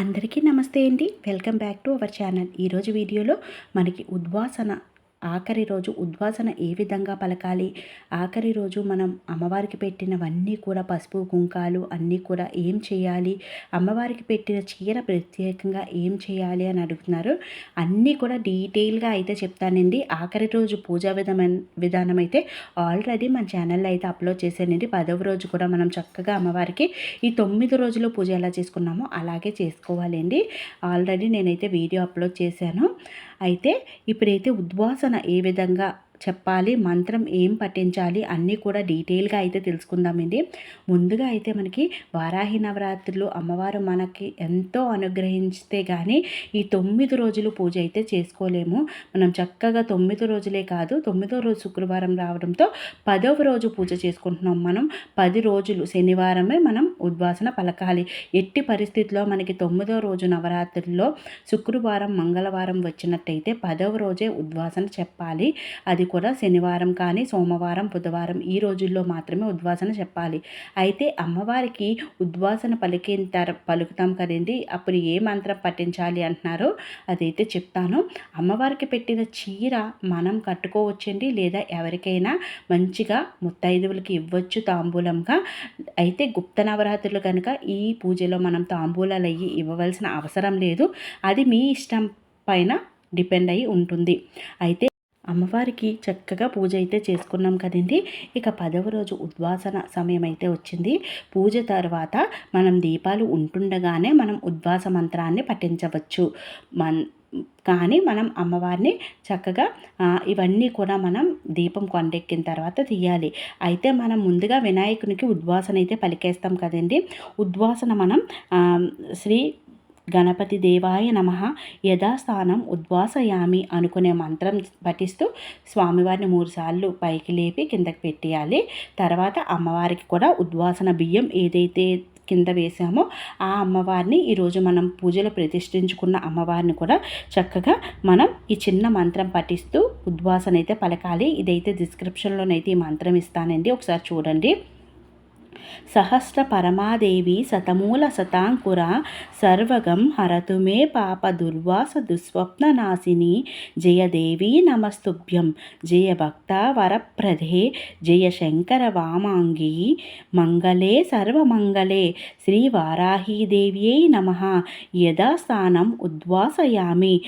అందరికీ నమస్తే అండి. Welcome back to our channel. ఈరోజు వీడియోలో మనకి ఉద్వాసన ఆఖరి రోజు ఉద్వాసన ఏ విధంగా పలకాలి? ఆఖరి రోజు మనం అమ్మవారికి పెట్టినవన్నీ కూడా పసుపు కుంకాలు అన్నీ కూడా ఏం చేయాలి? అమ్మవారికి పెట్టిన చీర ప్రత్యేకంగా ఏం చేయాలి అని అడుగుతున్నారు. అన్నీ కూడా డీటెయిల్గా అయితే చెప్తానండి. ఆఖరి రోజు పూజా విధమైన విధానం అయితే ఆల్రెడీ మన ఛానల్లో అయితే అప్లోడ్ చేశానండి. పదవ రోజు కూడా మనం చక్కగా అమ్మవారికి ఈ తొమ్మిది రోజులు పూజ ఎలా చేసుకున్నామో అలాగే చేసుకోవాలండి. ఆల్రెడీ నేనైతే వీడియో అప్లోడ్ చేశాను. అయితే ఇప్పుడైతే ఉద్వాసన ఏ విధంగా చెప్పాలి మంత్రం ఏం పఠించాలి అన్నీ కూడా డీటెయిల్గా అయితే తెలుసుకుందామండి ముందుగా అయితే మనకి వారాహి నవరాత్రులు అమ్మవారు మనకి ఎంతో అనుగ్రహించితే కానీ ఈ తొమ్మిది రోజులు పూజ అయితే చేసుకోలేము. మనం చక్కగా తొమ్మిది రోజులే కాదు తొమ్మిదో రోజు శుక్రవారం రావడంతో పదవ రోజు పూజ చేసుకుంటున్నాం మనం. పది రోజులు శనివారమే మనం ఉద్వాసన పలకాలి. ఎట్టి పరిస్థితిలో మనకి తొమ్మిదో రోజు నవరాత్రుల్లో శుక్రవారం మంగళవారం వచ్చినట్టయితే పదవ రోజే ఉద్వాసన చెప్పాలి. అది కూడా శనివారం కానీ సోమవారం బుధవారం ఈ రోజుల్లో మాత్రమే ఉద్వాసన చెప్పాలి. అయితే అమ్మవారికి ఉద్వాసన పలికిన తర పలుకుతాం కదండి. అప్పుడు ఏ మంత్రం పఠించాలి అంటున్నారో అదైతే చెప్తాను. అమ్మవారికి పెట్టిన చీర మనం కట్టుకోవచ్చండి లేదా ఎవరికైనా మంచిగా ముత్తైదువులకి ఇవ్వచ్చు తాంబూలంగా? అయితే గుప్త నవరాత్రులు కనుక ఈ పూజలో మనం తాంబూలాలు అయ్యి ఇవ్వవలసిన అవసరం లేదు. అది మీ ఇష్టం పైన డిపెండ్ అయి ఉంటుంది. అయితే అమ్మవారికి చక్కగా పూజ అయితే చేసుకున్నాం కదండి. ఇక పదవ రోజు ఉద్వాసన సమయం అయితే వచ్చింది. పూజ తర్వాత మనం దీపాలు ఉంటుండగానే మనం ఉద్వాస మంత్రాన్ని పఠించవచ్చు. మన్ కానీ మనం అమ్మవారిని చక్కగా ఇవన్నీ కూడా మనం దీపం కొండెక్కిన తర్వాత తీయాలి. అయితే మనం ముందుగా వినాయకునికి ఉద్వాసన అయితే పలికేస్తాం కదండి. ఉద్వాసన మనం శ్రీ గణపతి దేవాయ నమ. యథాస్థానం ఉద్వాసయామి అనుకునే మంత్రం పఠిస్తూ స్వామివారిని మూడుసార్లు పైకి లేపి కిందకి పెట్టేయాలి. తర్వాత అమ్మవారికి కూడా ఉద్వాసన బియ్యం ఏదైతే కింద వేసామో ఆ అమ్మవారిని ఈరోజు మనం పూజలో ప్రతిష్ఠించుకున్న అమ్మవారిని కూడా చక్కగా మనం ఈ చిన్న మంత్రం పఠిస్తూ ఉద్వాసన అయితే పలకాలి. ఇదైతే డిస్క్రిప్షన్లోనైతే ఈ మంత్రం ఇస్తానండి. ఒకసారి చూడండి. సహస్ర పరమాదేవి శతమూల శతాంకుర సర్వగం హరతు మే పాప దుర్వాస దుస్వప్న నాశిని. జయదేవి నమస్తుభ్యం. జయ భక్త వరప్రధే జయ శంకర వామాంగి. మంగళే సర్వమంగళే. శ్రీ వారాహీదేవ్యై నమ. యథాస్థానం ఉద్వాసయామి.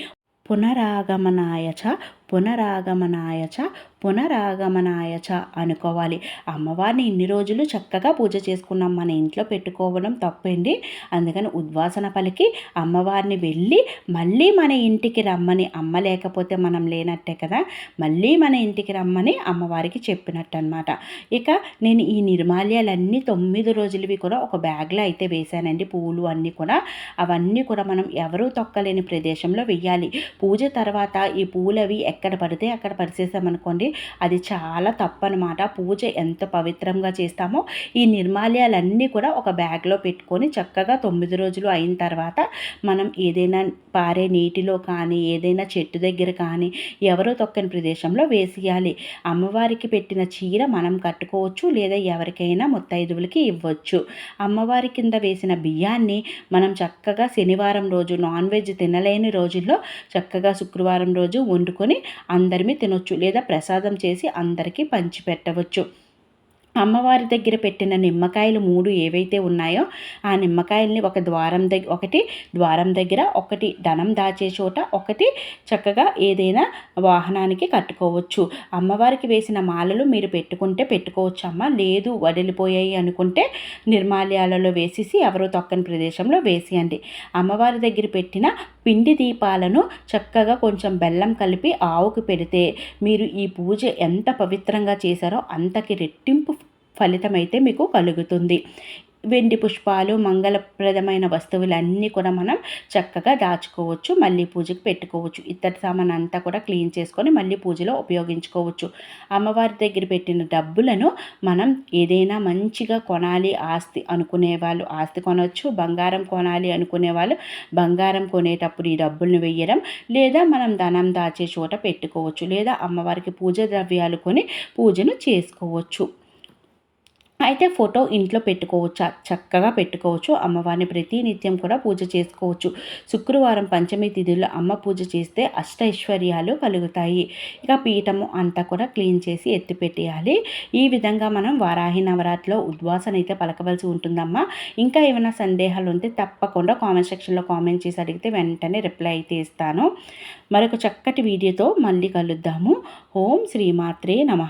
పునరాగమనాయ చ పునరాగమనాయ చ పునరాగమనాయ చ అనుకోవాలి. అమ్మవారిని ఇన్ని రోజులు చక్కగా పూజ చేసుకున్నాం మన ఇంట్లో పెట్టుకోవడం తప్పండి. అందుకని ఉద్వాసన పలికి అమ్మవారిని వెళ్ళి మళ్ళీ మన ఇంటికి రమ్మని అమ్మ లేకపోతే మనం లేనట్టే కదా మళ్ళీ మన ఇంటికి రమ్మని అమ్మవారికి చెప్పినట్టు అనమాట ఇక నేను ఈ నిర్మాల్యాలన్నీ తొమ్మిది రోజులవి కూడా ఒక బ్యాగ్లో అయితే వేశానండి. పువ్వులు అన్నీ కూడా. అవన్నీ కూడా మనం ఎవరూ తొక్కలేని ప్రదేశంలో వెయ్యాలి. పూజ తర్వాత ఈ పూలవి ఎక్కడ పడితే అక్కడ పరిచేసామనుకోండి అది చాలా తప్పనమాట. పూజ ఎంత పవిత్రంగా చేస్తామో ఈ నిర్మాల్యాలన్నీ కూడా ఒక బ్యాగ్లో పెట్టుకొని చక్కగా తొమ్మిది రోజులు అయిన తర్వాత మనం ఏదైనా పారే నీటిలో కానీ ఏదైనా చెట్టు దగ్గర కానీ ఎవరో తొక్కని ప్రదేశంలో వేసేయాలి. అమ్మవారికి పెట్టిన చీర మనం కట్టుకోవచ్చు లేదా ఎవరికైనా ముత్తైదువులకి ఇవ్వచ్చు. అమ్మవారి కింద వేసిన బియ్యాన్ని మనం చక్కగా శనివారం రోజు నాన్ వెజ్ తినలేని రోజుల్లో చక్కగా శుక్రవారం రోజు వండుకొని అందరిమీ తినొచ్చు లేదా ప్రసాదం చేసి అందరికీ పంచిపెట్టవచ్చు. అమ్మవారి దగ్గర పెట్టిన నిమ్మకాయలు మూడు ఏవైతే ఉన్నాయో ఆ నిమ్మకాయల్ని ఒక ద్వారం దగ్గర ఒకటి ద్వారం దగ్గర ఒకటి ధనం దాచే చోట ఒకటి చక్కగా ఏదైనా వాహనానికి కట్టుకోవచ్చు. అమ్మవారికి వేసిన మాలలు మీరు పెట్టుకుంటే పెట్టుకోవచ్చు అమ్మ లేదు వదిలిపోయాయి అనుకుంటే నిర్మాల్యాలలో వేసేసి ఎవరో తొక్కని ప్రదేశంలో వేసేయండి. అమ్మవారి దగ్గర పెట్టిన పిండి దీపాలను చక్కగా కొంచెం బెల్లం కలిపి ఆవుకు పెడితే మీరు ఈ పూజ ఎంత పవిత్రంగా చేశారో అంతకి రెట్టింపు ఫలితమైతే మీకు కలుగుతుంది. వెండి పుష్పాలు మంగళప్రదమైన వస్తువులన్నీ కూడా మనం చక్కగా దాచుకోవచ్చు మళ్ళీ పూజకు పెట్టుకోవచ్చు. ఇత్తడి సామాన్ అంతా కూడా క్లీన్ చేసుకొని మళ్ళీ పూజలో ఉపయోగించుకోవచ్చు. అమ్మవారి దగ్గర పెట్టిన డబ్బులను మనం ఏదైనా మంచిగా కొనాలి ఆస్తి అనుకునే వాళ్ళు ఆస్తి కొనవచ్చు బంగారం కొనాలి అనుకునే వాళ్ళు బంగారం కొనేటప్పుడు ఈ డబ్బులను వేయడం లేదా మనం ధనం దాచే చోట పెట్టుకోవచ్చు లేదా అమ్మవారికి పూజ ద్రవ్యాలు కొని పూజను చేసుకోవచ్చు. అయితే ఫోటో ఇంట్లో పెట్టుకోవచ్చు? చక్కగా పెట్టుకోవచ్చు. అమ్మవారిని ప్రతి నిత్యం కూడా పూజ చేసుకోవచ్చు. శుక్రవారం పంచమి తిథుల్లో అమ్మ పూజ చేస్తే అష్ట ఐశ్వర్యాలు కలుగుతాయి. ఇక పీఠము అంతా కూడా క్లీన్ చేసి ఎత్తి పెట్టేయాలి. ఈ విధంగా మనం వారాహి నవరాత్రిలో ఉద్వాసన అయితే పలకవలసి ఉంటుందమ్మా. ఇంకా ఏమైనా సందేహాలు ఉంటే తప్పకుండా కామెంట్ సెక్షన్లో కామెంట్ చేసి అడిగితే వెంటనే రిప్లై అయితే ఇస్తాను. మరొక చక్కటి వీడియోతో మళ్ళీ కలుద్దాము. ఓం శ్రీమాత్రే నమ.